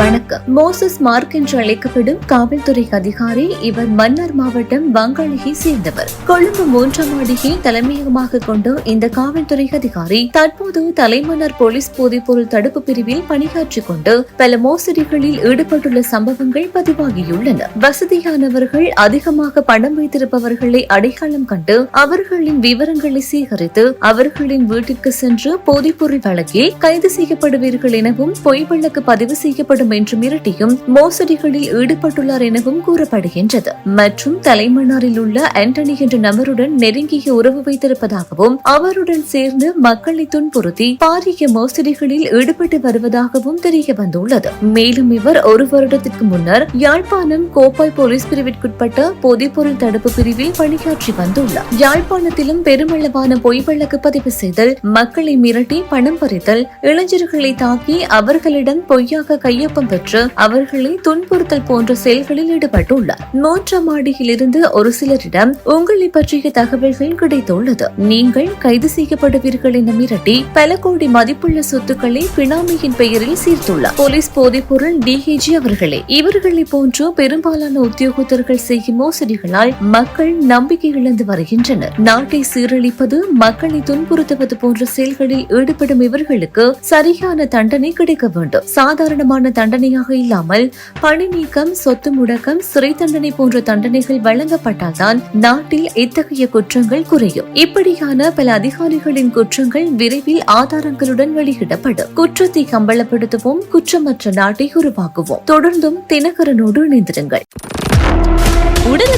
வணக்கம். Moses mark என்று அழைக்கப்படும் காவல்துறை அதிகாரி இவர் மன்னார் மாவட்டம் வங்காளியை சேர்ந்தவர். கொழும்பு மூன்றாம் மாடியை தலைமையகமாக கொண்ட இந்த காவல்துறை அதிகாரி தற்போது தலைமன்னார் போலீஸ் போதைப்பொருள் தடுப்பு பிரிவில் பணியாற்றிக் கொண்டு பல மோசடிகளில் ஈடுபட்டுள்ள சம்பவங்கள் பதிவாகியுள்ளன. வசதியானவர்கள் அதிகமாக பணம் வைத்திருப்பவர்களை அடையாளம் கண்டு அவர்களின் விவரங்களை சேகரித்து அவர்களின் வீட்டிற்கு சென்று போதைப்பொருள் வழக்கில் கைது செய்யப்படுவீர்கள் எனவும் பொய் வழக்கு பதிவு செய்யப்படும் என்று மிரட்டியும் மோசடிகளில் ஈடுபட்டுள்ளார் எனவும் கூறப்படுகின்றது. மற்றும் தலைமன்னாரில் உள்ள ஆண்டனி என்ற நபருடன் நெருங்கிய உறவு வைத்திருப்பதாகவும் அவருடன் சேர்ந்து மக்களை துன்புறுத்தி பாரிய மோசடிகளில் ஈடுபட்டு வருவதாகவும் தெரிய வந்துள்ளது. மேலும் இவர் ஒரு வருடத்திற்கு முன்னர் யாழ்ப்பாணம் கோப்பாய் போலீஸ் பிரிவிற்குட்பட்ட போதைப்பொருள் தடுப்பு பிரிவில் பணியாற்றி வந்துள்ளார். யாழ்ப்பாணத்திலும் பெருமளவான பொய் வழக்கு பதிவு செய்தல் மக்களை மிரட்டி பணம் பறித்தல் இளைஞர்களை தாக்கி அவர்களிடம் பொய்யாக கையொப்பம் பெற்று அவர்களை துன்புறுத்தல் போன்ற செயல்களில் ஈடுபட்டுள்ளார். மூன்றாம் மாடியில் இருந்து ஒரு சிலரிடம் உங்களை பற்றிய தகவல்கள் கிடைத்துள்ளது. நீங்கள் கைது செய்யப்படுவீர்கள் என மிரட்டி பல கோடி மதிப்புள்ள சொத்துக்களை பினாமியின் பெயரில் சீர்த்துள்ளார். போலீஸ் போதைப்பொருள் டிஹெஜி அவர்களே இவர்களை போன்று பெரும்பாலான உத்தியோகத்தர்கள் செய்யும் மோசடிகளால் மக்கள் நம்பிக்கை இழந்து வருகின்றனர். நாட்டை சீரழிப்பது மக்களை துன்புறுத்துவது போன்ற செயல்களில் ஈடுபடும் இவர்களுக்கு சரியான தண்டனை கிடைக்க வேண்டும். சாதாரணமான தண்டனையாக இல்லாமல் பணி நீக்கம் சொத்து முடக்கம் சிறை தண்டனை போன்ற தண்டனைகள் வழங்கப்பட்டால்தான் நாட்டில் இத்தகைய குற்றங்கள் குறையும். இப்படியான பல அதிகாரிகளின் குற்றங்கள் விரைவில் ஆதாரங்களுடன் வெளியிடப்படும். குற்றத்தை கம்பளப்படுத்துவோம் குற்றமற்ற நாட்டை உருவாக்குவோம். தொடர்ந்தும் தினகரனோடு இணைந்திருங்கள்.